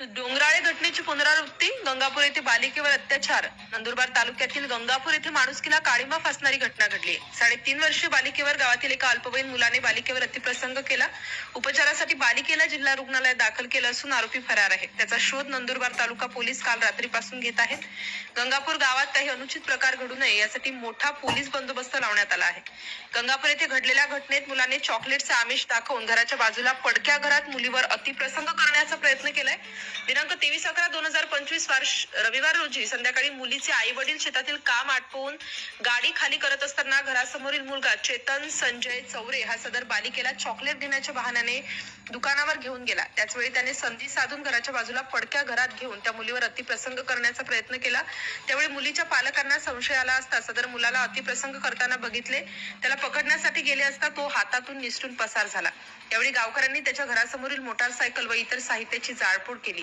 डोंगराळे घटनेची पुनरावृत्ती गंगापूर येथे बालिकेवर अत्याचार नंदुरबार तालुक्यातील गंगापूर येथे माणुसकीला काळिंबा फासणारी घटना घडली. साडेतीन वर्षीय बालिकेवर गावातील एका अल्पवयीन मुलाने बालिकेवर अतिप्रसंग केला. उपचारासाठी बालिकेला जिल्हा रुग्णालयात दाखल केलं असून आरोपी फरार आहे. त्याचा शोध नंदुरबार तालुका पोलीस काल रात्रीपासून घेत आहेत. गंगापूर गावात काही अनुचित प्रकार घडू नये यासाठी मोठा पोलीस बंदोबस्त लावण्यात आला आहे. गंगापूर येथे घडलेल्या घटनेत मुलाने चॉकलेटचे आमिष दाखवून घराच्या बाजूला पडक्या घरात मुलीवर अतिप्रसंग करण्याचा प्रयत्न केलाय. दिनांक तेवीस अकरा दोन हजार पंचवीस वर्ष रविवार रोजी संध्याकाळी मुली मुलीचे आई वडील शेतातील काम आटपून गाडी खाली करत असताना घरासमोरील मुलगा चेतन संजय चौरे हा सदर बालिकेला चॉकलेट देण्याच्या बहाण्याने दुकानावर घेऊन गेला. त्याचवेळी त्याने संधी साधून घराच्या बाजूला पडक्या घरात घेऊन त्या मुलीवर अतिप्रसंग करण्याचा प्रयत्न केला. त्यावेळी मुलीच्या पालकांना संशय आला असता सदर मुलाला अतिप्रसंग करताना बघितले. त्याला पकडण्यासाठी गेले असता तो हातातून निसटून पसार झाला. यावेळी गावकऱ्यांनी त्याच्या घरासमोरील मोटारसायकल व इतर साहित्याची जाळपोळ केली.